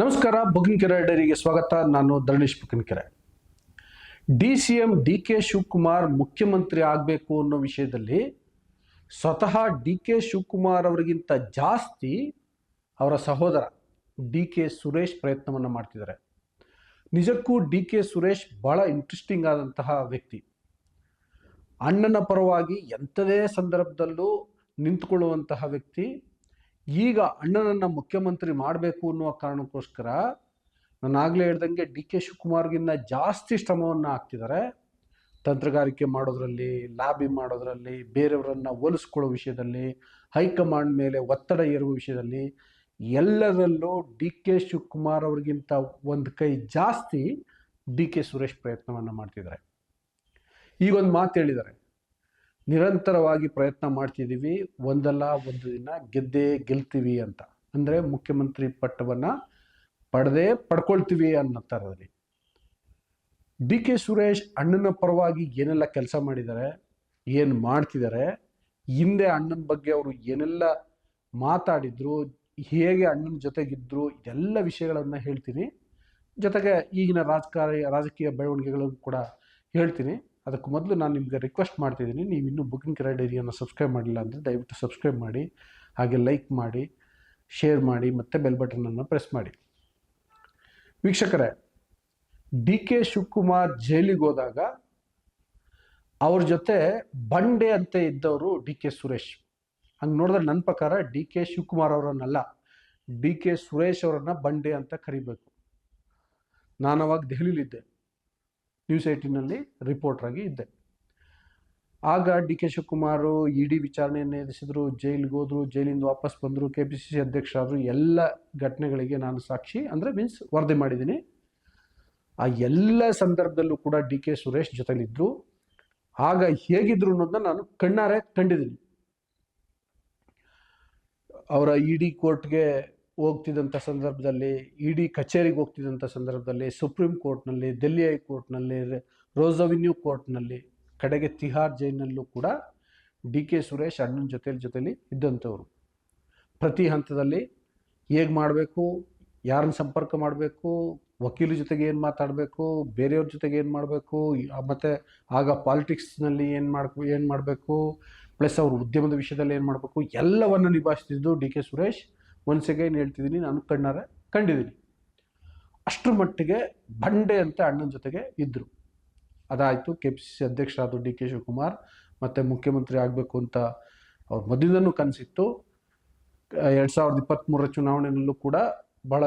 ನಮಸ್ಕಾರ ಬುಗಿನಕೆರೆ ಡೈರಿಗೆ ಸ್ವಾಗತ. ನಾನು Dharanesh Buginakere D C M D K Shivakumar ಮುಖ್ಯಮಂತ್ರಿ ಆಗಬೇಕು ಅನ್ನೋ ವಿಷಯದಲ್ಲಿ ಸ್ವತಃ ಡಿ ಕೆ ಶಿವಕುಮಾರ್ ಅವರಿಗಿಂತ ಜಾಸ್ತಿ ಅವರ ಸಹೋದರ ಡಿ ಕೆ ಸುರೇಶ್ ಪ್ರಯತ್ನವನ್ನು ಮಾಡ್ತಿದ್ದಾರೆ. ನಿಜಕ್ಕೂ ಡಿ ಕೆ ಸುರೇಶ್ ಬಹಳ ಇಂಟ್ರೆಸ್ಟಿಂಗ್ ಆದಂತಹ ವ್ಯಕ್ತಿ. ಅಣ್ಣನ ಪರವಾಗಿ ಎಂಥದೇ ಸಂದರ್ಭದಲ್ಲೂ ನಿಂತ್ಕೊಳ್ಳುವಂತಹ ವ್ಯಕ್ತಿ. ಈಗ ಅಣ್ಣನನ್ನ ಮುಖ್ಯಮಂತ್ರಿ ಮಾಡಬೇಕು ಅನ್ನುವ ಕಾರಣಕ್ಕೋಸ್ಕರ ನಾನು ಆಗಲೇ ಹೇಳ್ದಂಗೆ ಡಿ ಕೆ ಶಿವಕುಮಾರ್ಗಿನ್ನ ಜಾಸ್ತಿ ಶ್ರಮವನ್ನು ಹಾಕ್ತಿದ್ದಾರೆ. ತಂತ್ರಗಾರಿಕೆ ಮಾಡೋದ್ರಲ್ಲಿ, ಲಾಬಿ ಮಾಡೋದ್ರಲ್ಲಿ, ಬೇರೆಯವರನ್ನು ಹೋಲಿಸ್ಕೊಳ್ಳೋ ವಿಷಯದಲ್ಲಿ, ಹೈಕಮಾಂಡ್ ಮೇಲೆ ಒತ್ತಡ ಏರುವ ವಿಷಯದಲ್ಲಿ ಎಲ್ಲದರಲ್ಲೂ ಡಿ ಕೆ ಶಿವಕುಮಾರ್ ಅವ್ರಿಗಿಂತ ಒಂದು ಕೈ ಜಾಸ್ತಿ ಡಿ ಕೆ ಸುರೇಶ್ ಪ್ರಯತ್ನವನ್ನು ಮಾಡ್ತಿದ್ದಾರೆ. ಈಗೊಂದು ಮಾತು ಹೇಳಿದ್ದಾರೆ. ನಿರಂತರವಾಗಿ ಪ್ರಯತ್ನ ಮಾಡ್ತಿದ್ದೀವಿ, ಒಂದಲ್ಲ ಒಂದು ದಿನ ಗೆದ್ದೇ ಗೆಲ್ತೀವಿ ಅಂತ. ಅಂದರೆ ಮುಖ್ಯಮಂತ್ರಿ ಪಟ್ಟವನ್ನು ಪಡೆದೇ ಪಡ್ಕೊಳ್ತೀವಿ ಅನ್ನೋ ಥರದಲ್ಲಿ. ಡಿ ಕೆ ಸುರೇಶ್ ಅಣ್ಣನ ಪರವಾಗಿ ಏನೆಲ್ಲ ಕೆಲಸ ಮಾಡಿದ್ದಾರೆ, ಏನು ಮಾಡ್ತಿದ್ದಾರೆ, ಹಿಂದೆ ಅಣ್ಣನ ಬಗ್ಗೆ ಅವರು ಏನೆಲ್ಲ ಮಾತಾಡಿದ್ರು, ಹೇಗೆ ಅಣ್ಣನ ಜೊತೆಗಿದ್ರು, ಇದೆಲ್ಲ ವಿಷಯಗಳನ್ನು ಹೇಳ್ತೀನಿ. ಜೊತೆಗೆ ಈಗಿನ ರಾಜಕಾರಿ, ರಾಜಕೀಯ ಬೆಳವಣಿಗೆಗಳನ್ನು ಕೂಡ ಹೇಳ್ತೀನಿ. ಅದಕ್ಕೆ ಮೊದಲು ನಾನು ನಿಮಗೆ ರಿಕ್ವೆಸ್ಟ್ ಮಾಡ್ತಿದ್ದೀನಿ, ನೀವು ಇನ್ನೂ ಬುಕಿಂಗ್ ಕೆರೆ ಡೈರಿಯನ್ನು ಸಬ್ಸ್ಕ್ರೈಬ್ ಮಾಡಿಲ್ಲ ಅಂದರೆ ದಯವಿಟ್ಟು ಸಬ್ಸ್ಕ್ರೈಬ್ ಮಾಡಿ, ಹಾಗೆ ಲೈಕ್ ಮಾಡಿ ಶೇರ್ ಮಾಡಿ, ಮತ್ತು ಬೆಲ್ ಬಟನನ್ನು ಪ್ರೆಸ್ ಮಾಡಿ. ವೀಕ್ಷಕರೇ ಡಿ ಕೆ ಶಿವಕುಮಾರ್ ಜೈಲಿಗೆ ಹೋದಾಗ ಅವ್ರ ಜೊತೆ ಬಂಡೆ ಅಂತ ಇದ್ದವರು ಡಿ ಕೆ ಸುರೇಶ್. ಹಂಗೆ ನೋಡಿದ್ರೆ ನನ್ನ ಪ್ರಕಾರ ಡಿ ಕೆ ಶಿವಕುಮಾರ್ ಅವರನ್ನಲ್ಲ ಡಿ ಕೆ ಸುರೇಶ್ ಅವರನ್ನ ಬಂಡೆ ಅಂತ ಕರಿಬೇಕು. ನಾನು ಅವಾಗ ದೆಹಲಿಲಿದ್ದೆ. ನ್ಯೂಸ್ ಏಯ್ಟೀನಲ್ಲಿ ರಿಪೋರ್ಟರ್ ಆಗಿ ಇದ್ದೆ. ಆಗ ಡಿ ಕೆ ಶಿವಕುಮಾರ್, ಇಡಿ ವಿಚಾರಣೆಯನ್ನು ಎದುರಿಸಿದ್ರು, ಜೈಲಿಗೆ ಹೋದ್ರು, ಜೈಲಿಂದ ವಾಪಸ್ ಬಂದರು ಕೆ ಪಿ ಸಿ ಸಿ ಅಧ್ಯಕ್ಷರಾದರು, ಎಲ್ಲ ಘಟನೆಗಳಿಗೆ ನಾನು ಸಾಕ್ಷಿ ಅಂದರೆ ಮೀನ್ಸ್ ವರದಿ ಮಾಡಿದ್ದೀನಿ. ಆ ಎಲ್ಲ ಸಂದರ್ಭದಲ್ಲೂ ಕೂಡ ಡಿ ಕೆ ಸುರೇಶ್ ಜೊತೆಲಿದ್ದರು ಆಗ ಹೇಗಿದ್ರು ಅನ್ನೋದನ್ನ ನಾನು ಕಣ್ಣಾರೆ ಕಂಡಿದ್ದೀನಿ. ಅವರ ಇಡಿ ಕೋರ್ಟ್ಗೆ ಹೋಗ್ತಿದ್ದಂಥ ಸಂದರ್ಭದಲ್ಲಿ ಇಡಿ ಕಚೇರಿಗೆ ಹೋಗ್ತಿದ್ದಂಥ ಸಂದರ್ಭದಲ್ಲಿ ಸುಪ್ರೀಂ ಕೋರ್ಟ್ನಲ್ಲಿ, ದೆಲ್ಲಿ ಹೈಕೋರ್ಟ್ನಲ್ಲಿ ರೋಸ್ ಕೋರ್ಟ್ನಲ್ಲಿ, ಕಡೆಗೆ ತಿಹಾರ್ ಜೈಲಿನಲ್ಲೂ ಕೂಡ ಡಿ ಕೆ ಸುರೇಶ್ ಅಣ್ಣನ ಜೊತೆಲಿ ಜೊತೆಲಿ ಇದ್ದಂಥವ್ರು. ಪ್ರತಿ ಹಂತದಲ್ಲಿ ಹೇಗೆ ಮಾಡಬೇಕು, ಯಾರನ್ನ ಸಂಪರ್ಕ ಮಾಡಬೇಕು, ವಕೀಲ ಜೊತೆಗೆ ಏನು ಮಾತಾಡಬೇಕು, ಬೇರೆಯವ್ರ ಜೊತೆಗೆ ಏನು ಮಾಡಬೇಕು, ಮತ್ತು ಆಗ ಪಾಲಿಟಿಕ್ಸ್ನಲ್ಲಿ ಏನು ಮಾಡ್ಕೊ, ಏನು ಮಾಡಬೇಕು, ಪ್ಲಸ್ ಅವ್ರ ಉದ್ಯಮದ ವಿಷಯದಲ್ಲಿ ಏನು ಮಾಡಬೇಕು, ಎಲ್ಲವನ್ನು ನಿಭಾಯಿಸ್ತಿದ್ದು D K Suresh. Once again ಹೇಳ್ತಿದ್ದೀನಿ, ನಾನು ಕಣ್ಣಾರೆ ಕಂಡಿದ್ದೀನಿ. ಅಷ್ಟರ ಮಟ್ಟಿಗೆ ಬಂಡೆ ಅಂತ ಅಣ್ಣನ ಜೊತೆಗೆ ಇದ್ದರು ಅದಾಯಿತು ಕೆ ಪಿ ಸಿ ಸಿ ಅಧ್ಯಕ್ಷರಾದ ಡಿ ಕೆ ಶಿವಕುಮಾರ್ ಮತ್ತು ಮುಖ್ಯಮಂತ್ರಿ ಆಗಬೇಕು ಅಂತ ಅವ್ರ ಮೊದಲಿಂದನೂ ಕನಸಿತ್ತು. ಎರಡು ಸಾವಿರದ ಇಪ್ಪತ್ತ್ಮೂರರ ಚುನಾವಣೆಯಲ್ಲೂ ಕೂಡ ಭಾಳ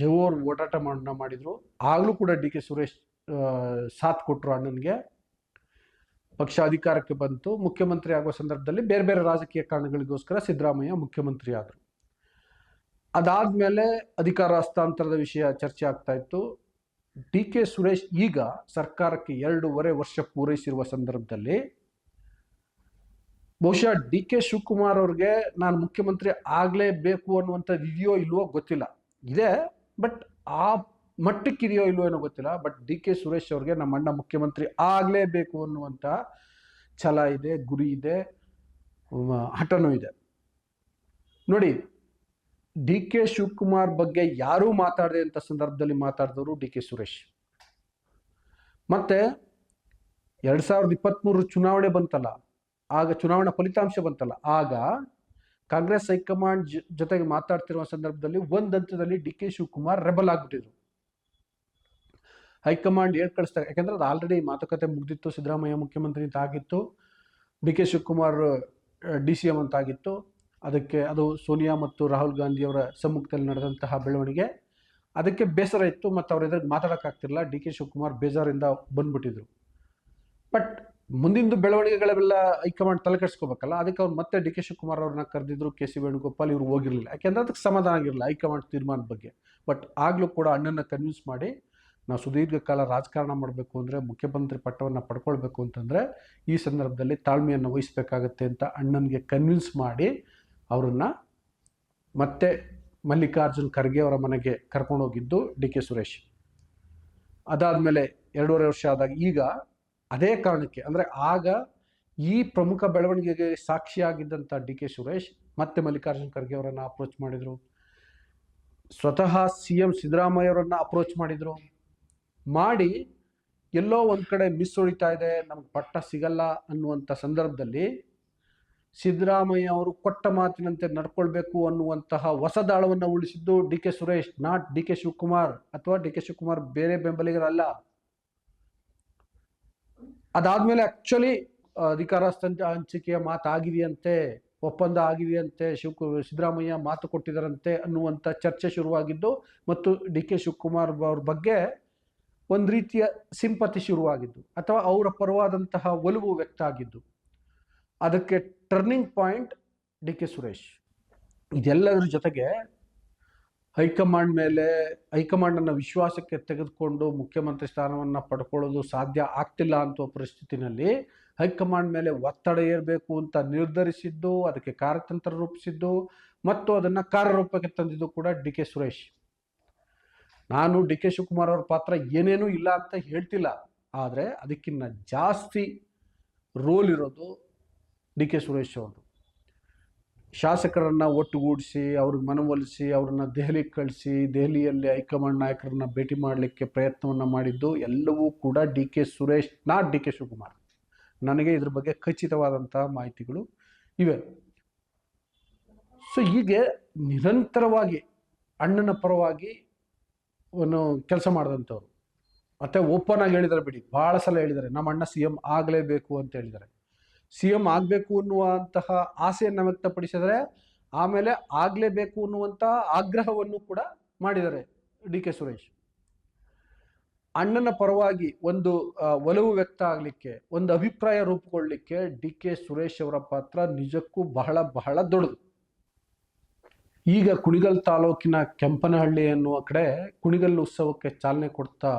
ಜೋರು ಓಡಾಟ ಮಾಡ ಮಾಡಿದರು. ಆಗಲೂ ಕೂಡ ಡಿ ಕೆ ಸುರೇಶ್ ಸಾಥ್ ಕೊಟ್ಟರು ಅಣ್ಣನಿಗೆ. ಪಕ್ಷ ಅಧಿಕಾರಕ್ಕೆ ಬಂತು. ಮುಖ್ಯಮಂತ್ರಿ ಆಗುವ ಸಂದರ್ಭದಲ್ಲಿ ಬೇರೆ ಬೇರೆ ರಾಜಕೀಯ ಕಾರಣಗಳಿಗೋಸ್ಕರ ಸಿದ್ದರಾಮಯ್ಯ ಮುಖ್ಯಮಂತ್ರಿ ಆದರು. ಅದಾದಮೇಲೆ ಅಧಿಕಾರ ಹಸ್ತಾಂತರದ ವಿಷಯ ಚರ್ಚೆ ಆಗ್ತಾ ಇತ್ತು. ಡಿ ಕೆ ಸುರೇಶ್ ಈಗ ಸರ್ಕಾರಕ್ಕೆ ಎರಡೂವರೆ ವರ್ಷ ಪೂರೈಸಿರುವ ಸಂದರ್ಭದಲ್ಲಿ ಬಹುಶಃ ಡಿ ಕೆ ಶಿವಕುಮಾರ್ ಅವ್ರಿಗೆ ನಾನು ಮುಖ್ಯಮಂತ್ರಿ ಆಗಲೇಬೇಕು ಅನ್ನುವಂಥದ್ದು ಇದೆಯೋ ಇಲ್ವೋ ಗೊತ್ತಿಲ್ಲ. ಇದೆ, ಬಟ್ ಆ ಮಟ್ಟಕ್ಕೆ ಇದೆಯೋ ಇಲ್ವೋ ಏನೋ ಗೊತ್ತಿಲ್ಲ. ಬಟ್ ಡಿ ಕೆ ಸುರೇಶ್ ಅವ್ರಿಗೆ ನಮ್ಮ ಅಣ್ಣ ಮುಖ್ಯಮಂತ್ರಿ ಆಗಲೇಬೇಕು ಅನ್ನುವಂಥ ಛಲ ಇದೆ, ಗುರಿ ಇದೆ ಹಠನೂ ಇದೆ. ನೋಡಿ ಡಿ ಕೆ ಶಿವಕುಮಾರ್ ಬಗ್ಗೆ ಯಾರೂ ಮಾತಾಡದೆ ಅಂತ ಸಂದರ್ಭದಲ್ಲಿ ಮಾತಾಡಿದವರು ಡಿ ಕೆ ಸುರೇಶ್. ಮತ್ತೆ ಎರಡ್ ಸಾವಿರದ ಇಪ್ಪತ್ತ್ಮೂರು ಚುನಾವಣೆ ಬಂತಲ್ಲ, ಆಗ ಚುನಾವಣಾ ಫಲಿತಾಂಶ ಬಂತಲ್ಲ, ಆಗ ಕಾಂಗ್ರೆಸ್ ಹೈಕಮಾಂಡ್ ಜೊತೆಗೆ ಮಾತಾಡ್ತಿರುವ ಸಂದರ್ಭದಲ್ಲಿ ಒಂದು ಹಂತದಲ್ಲಿ ಡಿ ಕೆ ಶಿವಕುಮಾರ್ ರೆಬಲ್ ಆಗ್ಬಿಟ್ಟಿದ್ರು. ಹೈಕಮಾಂಡ್ ಹೇಳ್ ಕಳಿಸ್ತಾರೆ ಯಾಕಂದ್ರೆ ಅದು ಆಲ್ರೆಡಿ ಮಾತುಕತೆ ಮುಗ್ದಿತ್ತು, ಸಿದ್ದರಾಮಯ್ಯ ಮುಖ್ಯಮಂತ್ರಿ ಅಂತ ಆಗಿತ್ತು, D K Shivakumar, D C M ಅಂತ ಆಗಿತ್ತು. ಅದಕ್ಕೆ ಅದು ಸೋನಿಯಾ ಮತ್ತು ರಾಹುಲ್ ಗಾಂಧಿಯವರ ಸಮ್ಮುಖದಲ್ಲಿ ನಡೆದಂತಹ ಬೆಳವಣಿಗೆ. ಅದಕ್ಕೆ ಬೇಸರ ಇತ್ತು ಮತ್ತು ಅವ್ರ ಎದುರು ಮಾತಾಡೋಕ್ಕಾಗ್ತಿರಲಿಲ್ಲ. ಡಿ ಕೆ ಶಿವಕುಮಾರ್ ಬೇಜಾರಿಂದ ಬಂದ್ಬಿಟ್ಟಿದ್ರು. ಬಟ್ ಮುಂದಿಂದು ಬೆಳವಣಿಗೆಗಳೆಲ್ಲ ಹೈಕಮಾಂಡ್ ತಲೆ ಕೆಡಿಸ್ಕೋಬೇಕಲ್ಲ ಅದಕ್ಕೆ ಅವ್ರು ಮತ್ತೆ ಡಿ ಕೆ ಶಿವಕುಮಾರ್ ಅವ್ರನ್ನ ಕರೆದಿದ್ರು, ಕೆ ಸಿ ವೇಣುಗೋಪಾಲ್ ಇವರು ಹೋಗಿರಲಿಲ್ಲ. ಯಾಕೆಂದ್ರೆ ಅದಕ್ಕೆ ಸಮಾಧಾನ ಆಗಿರಲಿಲ್ಲ ಹೈಕಮಾಂಡ್ ತೀರ್ಮಾನದ ಬಗ್ಗೆ. ಬಟ್ ಆಗಲೂ ಕೂಡ ಅಣ್ಣನ ಕನ್ವಿನ್ಸ್ ಮಾಡಿ ನಾವು ಸುದೀರ್ಘ ಕಾಲ ರಾಜಕಾರಣ ಮಾಡಬೇಕು ಅಂದರೆ, ಮುಖ್ಯಮಂತ್ರಿ ಪಟ್ಟವನ್ನು ಪಡ್ಕೊಳ್ಬೇಕು ಅಂತಂದರೆ, ಈ ಸಂದರ್ಭದಲ್ಲಿ ತಾಳ್ಮೆಯನ್ನು ವಹಿಸಬೇಕಾಗತ್ತೆ ಅಂತ ಅಣ್ಣನಿಗೆ ಕನ್ವಿನ್ಸ್ ಮಾಡಿ ಅವರನ್ನು ಮತ್ತೆ ಮಲ್ಲಿಕಾರ್ಜುನ್ ಖರ್ಗೆ ಅವರ ಮನೆಗೆ ಕರ್ಕೊಂಡೋಗಿದ್ದು ಡಿ ಕೆ ಸುರೇಶ್. ಅದಾದಮೇಲೆ ಎರಡೂವರೆ ವರ್ಷ ಆದಾಗ ಈಗ ಅದೇ ಕಾರಣಕ್ಕೆ, ಅಂದರೆ ಆಗ ಈ ಪ್ರಮುಖ ಬೆಳವಣಿಗೆಗೆ ಸಾಕ್ಷಿಯಾಗಿದ್ದಂಥ ಡಿ ಕೆ ಸುರೇಶ್ ಮತ್ತೆ ಮಲ್ಲಿಕಾರ್ಜುನ್ ಖರ್ಗೆ ಅವರನ್ನು ಅಪ್ರೋಚ್ ಮಾಡಿದರು. ಸ್ವತಃ ಸಿ ಎಂ ಸಿದ್ದರಾಮಯ್ಯವರನ್ನ ಅಪ್ರೋಚ್ ಮಾಡಿದರು. ಮಾಡಿ ಎಲ್ಲೋ ಒಂದು ಕಡೆ ಮಿಸ್ ಹೊಡಿತಾ ಇದೆ, ನಮ್ಗೆ ಪಟ್ಟ ಸಿಗಲ್ಲ ಅನ್ನುವಂಥ ಸಂದರ್ಭದಲ್ಲಿ ಸಿದ್ದರಾಮಯ್ಯ ಅವರು ಕೊಟ್ಟ ಮಾತಿನಂತೆ ನಡ್ಕೊಳ್ಬೇಕು ಅನ್ನುವಂತಹ ಹೊಸದಾಳವನ್ನು ಉಳಿಸಿದ್ದು D K Suresh, not D K Shivakumar ಅಥವಾ ಡಿ ಕೆ ಶಿವಕುಮಾರ್ ಬೇರೆ ಬೆಂಬಲಿಗರಲ್ಲ. ಅದಾದ್ಮೇಲೆ ಆಕ್ಚುಲಿ ಅಧಿಕಾರ ಹಂಚಿಕೆಯ ಹಂಚಿಕೆಯ ಮಾತಾಗಿದೆಯಂತೆ, ಒಪ್ಪಂದ ಆಗಿದೆಯಂತೆ ಶಿವ ಸಿದ್ದರಾಮಯ್ಯ ಮಾತು ಕೊಟ್ಟಿದ್ದಾರಂತೆ ಅನ್ನುವಂಥ ಚರ್ಚೆ ಶುರುವಾಗಿದ್ದು ಮತ್ತು ಡಿ ಕೆ ಶಿವಕುಮಾರ್ ಅವ್ರ ಬಗ್ಗೆ ಒಂದು ರೀತಿಯ ಸಿಂಪತಿ ಶುರುವಾಗಿದ್ದು ಅಥವಾ ಅವರ ಪರವಾದಂತಹ ಒಲವು ವ್ಯಕ್ತ ಆಗಿದ್ದು. ಅದಕ್ಕೆ turning point D K Suresh ಇದೆಲ್ಲದರ ಜೊತೆಗೆ ಹೈಕಮಾಂಡ್ ಮೇಲೆ ಹೈಕಮಾಂಡನ್ನು ವಿಶ್ವಾಸಕ್ಕೆ ತೆಗೆದುಕೊಂಡು ಮುಖ್ಯಮಂತ್ರಿ ಸ್ಥಾನವನ್ನು ಪಡ್ಕೊಳ್ಳೋದು ಸಾಧ್ಯ ಆಗ್ತಿಲ್ಲ ಅಂತ ಪರಿಸ್ಥಿತಿನಲ್ಲಿ ಹೈಕಮಾಂಡ್ ಮೇಲೆ ಒತ್ತಡ ಏರಬೇಕು ಅಂತ ನಿರ್ಧರಿಸಿದ್ದು, ಅದಕ್ಕೆ ಕಾರ್ಯತಂತ್ರ ರೂಪಿಸಿದ್ದು, ಮತ್ತು ಅದನ್ನು ಕಾರ್ಯರೂಪಕ್ಕೆ ತಂದಿದ್ದು ಕೂಡ ಡಿ ಕೆ ಸುರೇಶ್ ನಾನು ಡಿ ಕೆ ಶಿವಕುಮಾರ್ ಅವ್ರ ಪಾತ್ರ ಏನೇನೂ ಇಲ್ಲ ಅಂತ ಹೇಳ್ತಿಲ್ಲ. ಆದರೆ ಅದಕ್ಕಿಂತ ಜಾಸ್ತಿ ರೋಲ್ ಇರೋದು ಡಿ ಕೆ ಸುರೇಶ್ ಅವರು. ಶಾಸಕರನ್ನು ಒಟ್ಟುಗೂಡಿಸಿ, ಅವ್ರಿಗೆ ಮನವೊಲಿಸಿ ಅವ್ರನ್ನ ದೆಹಲಿಗೆ ಕಳಿಸಿ, ದೆಹಲಿಯಲ್ಲಿ ಹೈಕಮಾಂಡ್ ನಾಯಕರನ್ನ ಭೇಟಿ ಮಾಡಲಿಕ್ಕೆ ಪ್ರಯತ್ನವನ್ನು ಮಾಡಿದ್ದು ಎಲ್ಲವೂ ಕೂಡ D K Suresh, not D K Shivakumar. ನನಗೆ ಇದ್ರ ಬಗ್ಗೆ ಖಚಿತವಾದಂತಹ ಮಾಹಿತಿಗಳು ಇವೆ. ಸೊ ಹೀಗೆ ನಿರಂತರವಾಗಿ, ಅಣ್ಣನ ಪರವಾಗಿ ಒಂದು ಕೆಲಸ ಮಾಡಿದಂಥವ್ರು. ಮತ್ತೆ ಓಪನ್ ಆಗಿ ಹೇಳಿದ್ದಾರೆ ಬಿಡಿ, ಭಾಳ ಸಲ ಹೇಳಿದ್ದಾರೆ ನಮ್ಮ ಅಣ್ಣ ಸಿ ಎಂ ಆಗಲೇಬೇಕು ಅಂತ ಹೇಳಿದ್ದಾರೆ ಸಿ ಎಂ ಆಗಬೇಕು ಅನ್ನುವಂತಹ ಆಸೆಯನ್ನು ವ್ಯಕ್ತಪಡಿಸಿದರೆ ಆಮೇಲೆ ಆಗಲೇಬೇಕು ಅನ್ನುವಂತಹ ಆಗ್ರಹವನ್ನು ಕೂಡ ಮಾಡಿದ್ದಾರೆ ಡಿ ಕೆ ಸುರೇಶ್. ಅಣ್ಣನ ಪರವಾಗಿ ಒಂದು ಒಲವು ವ್ಯಕ್ತ ಆಗಲಿಕ್ಕೆ, ಒಂದು ಅಭಿಪ್ರಾಯ ರೂಪುಗೊಳ್ಳಲಿಕ್ಕೆ ಡಿ ಕೆ ಸುರೇಶ್ ಅವರ ಪಾತ್ರ ನಿಜಕ್ಕೂ ಬಹಳ ಬಹಳ ದೊಡ್ಡದು. ಈಗ ಕುಣಿಗಲ್ ತಾಲೂಕಿನ ಕೆಂಪನಹಳ್ಳಿ ಎನ್ನುವ ಕಡೆ ಕುಣಿಗಲ್ ಉತ್ಸವಕ್ಕೆ ಚಾಲನೆ ಕೊಡ್ತಾ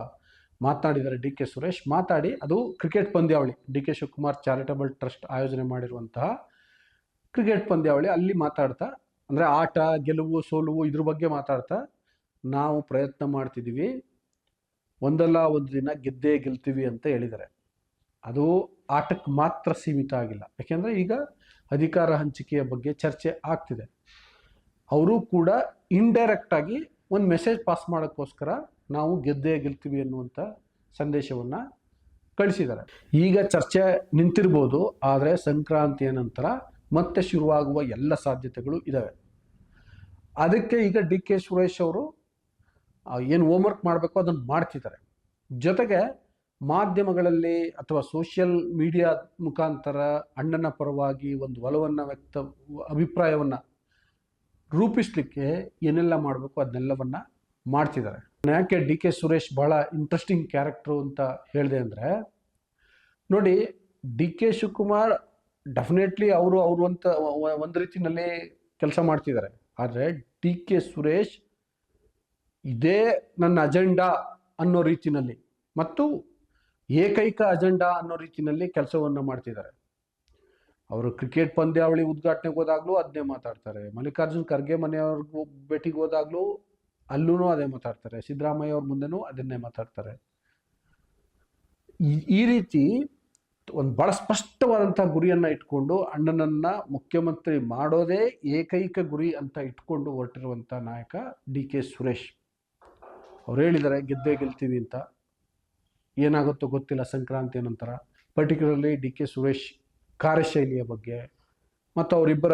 ಮಾತನಾಡಿದ್ದಾರೆ ಡಿ ಕೆ ಸುರೇಶ್. ಮಾತಾಡಿ, ಅದು ಕ್ರಿಕೆಟ್ ಪಂದ್ಯಾವಳಿ. D K Shivakumar charitable trust ಆಯೋಜನೆ ಮಾಡಿರುವಂತಹ ಕ್ರಿಕೆಟ್ ಪಂದ್ಯಾವಳಿ. ಅಲ್ಲಿ ಮಾತಾಡ್ತಾ, ಅಂದರೆ ಆಟ, ಗೆಲುವು, ಸೋಲುವು ಇದ್ರ ಬಗ್ಗೆ ಮಾತಾಡ್ತಾ, ನಾವು ಪ್ರಯತ್ನ ಮಾಡ್ತಿದ್ದೀವಿ. ಒಂದಲ್ಲ ಒಂದು ದಿನ ಗೆದ್ದೇ ಗೆಲ್ತೀವಿ ಅಂತ ಹೇಳಿದ್ದಾರೆ. ಅದು ಆಟಕ್ಕೆ ಮಾತ್ರ ಸೀಮಿತ ಆಗಿಲ್ಲ. ಯಾಕೆಂದರೆ ಈಗ ಅಧಿಕಾರ ಹಂಚಿಕೆಯ ಬಗ್ಗೆ ಚರ್ಚೆ ಆಗ್ತಿದೆ. ಅವರು ಕೂಡ ಇಂಡೈರೆಕ್ಟಾಗಿ ಒಂದು ಮೆಸೇಜ್ ಪಾಸ್ ಮಾಡೋಕ್ಕೋಸ್ಕರ ನಾವು ಗೆದ್ದೇ ಗೆಲ್ತೀವಿ ಅನ್ನುವಂಥ ಸಂದೇಶವನ್ನು ಕಳಿಸಿದ್ದಾರೆ. ಈಗ ಚರ್ಚೆ ನಿಂತಿರ್ಬೋದು, ಆದರೆ ಸಂಕ್ರಾಂತಿಯ ನಂತರ ಮತ್ತೆ ಶುರುವಾಗುವ ಎಲ್ಲ ಸಾಧ್ಯತೆಗಳು ಇದ್ದಾವೆ ಅದಕ್ಕೆ ಈಗ ಡಿ ಕೆ ಸುರೇಶ್ ಅವರು ಏನು ಹೋಮ್ವರ್ಕ್ ಮಾಡಬೇಕು ಅದನ್ನು ಮಾಡ್ತಿದ್ದಾರೆ. ಜೊತೆಗೆ ಮಾಧ್ಯಮಗಳಲ್ಲಿ ಅಥವಾ ಸೋಷಿಯಲ್ ಮೀಡಿಯಾ ಮುಖಾಂತರ ಅಣ್ಣನ ಪರವಾಗಿ ಒಂದು ಒಲವನ್ನು ವ್ಯಕ್ತ, ಅಭಿಪ್ರಾಯವನ್ನು ರೂಪಿಸ್ಲಿಕ್ಕೆ ಏನೆಲ್ಲ ಮಾಡಬೇಕು ಅದನ್ನೆಲ್ಲವನ್ನು ಮಾಡ್ತಿದ್ದಾರೆ. ಯಾಕೆ ಡಿ ಕೆ ಸುರೇಶ್ ಬಹಳ ಇಂಟ್ರೆಸ್ಟಿಂಗ್ ಕ್ಯಾರೆಕ್ಟ್ರು ಅಂತ ಹೇಳಿದೆ ಅಂದರೆ, ನೋಡಿ, ಡಿ ಕೆ ಶಿವಕುಮಾರ್ ಡೆಫಿನೆಟ್ಲಿ ಅವರು ಅವರು ಅಂತ ಒಂದು ರೀತಿಯಲ್ಲಿ ಕೆಲಸ ಮಾಡ್ತಿದ್ದಾರೆ. ಆದರೆ ಡಿ ಕೆ ಸುರೇಶ್ ಇದೇ ನನ್ನ ಅಜೆಂಡಾ ಅನ್ನೋ ರೀತಿಯಲ್ಲಿ ಮತ್ತು ಏಕೈಕ ಅಜೆಂಡಾ ಅನ್ನೋ ರೀತಿಯಲ್ಲಿ ಕೆಲಸವನ್ನು ಮಾಡ್ತಿದ್ದಾರೆ. ಅವರು ಕ್ರಿಕೆಟ್ ಪಂದ್ಯಾವಳಿ ಉದ್ಘಾಟನೆಗೆ ಹೋದಾಗಲೂ ಅದನ್ನೇ ಮಾತಾಡ್ತಾರೆ. ಮಲ್ಲಿಕಾರ್ಜುನ್ ಖರ್ಗೆ ಮನೆಯವ್ರಿಗೂ ಭೇಟಿಗೆ ಹೋದಾಗಲೂ ಅಲ್ಲೂ ಅದೇ ಮಾತಾಡ್ತಾರೆ. ಸಿದ್ದರಾಮಯ್ಯ ಅವ್ರ ಮುಂದೆನೂ ಅದನ್ನೇ ಮಾತಾಡ್ತಾರೆ. ಈ- ರೀತಿ ಒಂದು ಬಹಳ ಸ್ಪಷ್ಟವಾದಂಥ ಗುರಿಯನ್ನು ಇಟ್ಕೊಂಡು ಅಣ್ಣನನ್ನ ಮುಖ್ಯಮಂತ್ರಿ ಮಾಡೋದೇ ಏಕೈಕ ಗುರಿ ಅಂತ ಇಟ್ಕೊಂಡು ಹೊರಟಿರುವಂಥ ನಾಯಕ ಡಿ ಕೆ ಸುರೇಶ್. ಅವ್ರು ಹೇಳಿದ್ದಾರೆ, ಗೆದ್ದೇ ಗೆಲ್ತೀವಿ ಅಂತ. ಏನಾಗುತ್ತೋ ಗೊತ್ತಿಲ್ಲ, ಸಂಕ್ರಾಂತಿ ನಂತರ. ಪರ್ಟಿಕ್ಯುಲರ್ಲಿ ಡಿ ಕೆ ಸುರೇಶ್ ಕಾರ್ಯಶೈಲಿಯ ಬಗ್ಗೆ ಮತ್ತು ಅವರಿಬ್ಬರ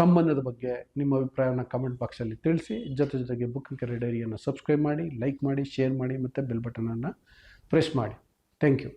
ಸಂಬಂಧದ ಬಗ್ಗೆ ನಿಮ್ಮ ಅಭಿಪ್ರಾಯವನ್ನು ಕಮೆಂಟ್ ಬಾಕ್ಸಲ್ಲಿ ತಿಳಿಸಿ. ಜೊತೆ ಜೊತೆಗೆ ಬುಕ್ ಕೆರೆ ಡೈರಿಯನ್ನು ಸಬ್ಸ್ಕ್ರೈಬ್ ಮಾಡಿ ಲೈಕ್ ಮಾಡಿ ಶೇರ್ ಮಾಡಿ, ಮತ್ತು ಬೆಲ್ ಬಟನನ್ನು ಪ್ರೆಸ್ ಮಾಡಿ. Thank you